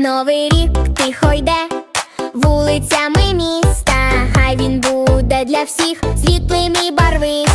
Новий рік тихо йде вулицями міста. Хай він буде для всіх світлим і барвистим,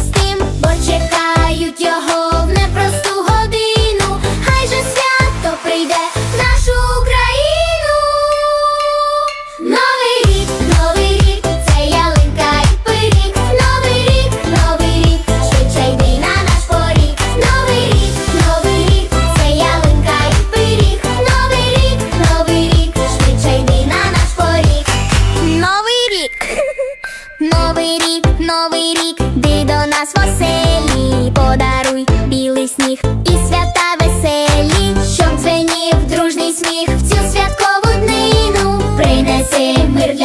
новий рік, новий рік, йди до нас в оселі, подаруй білий сніг і свята веселі, щоб дзвенів дружний сміх в цю святкову днину. Принеси мир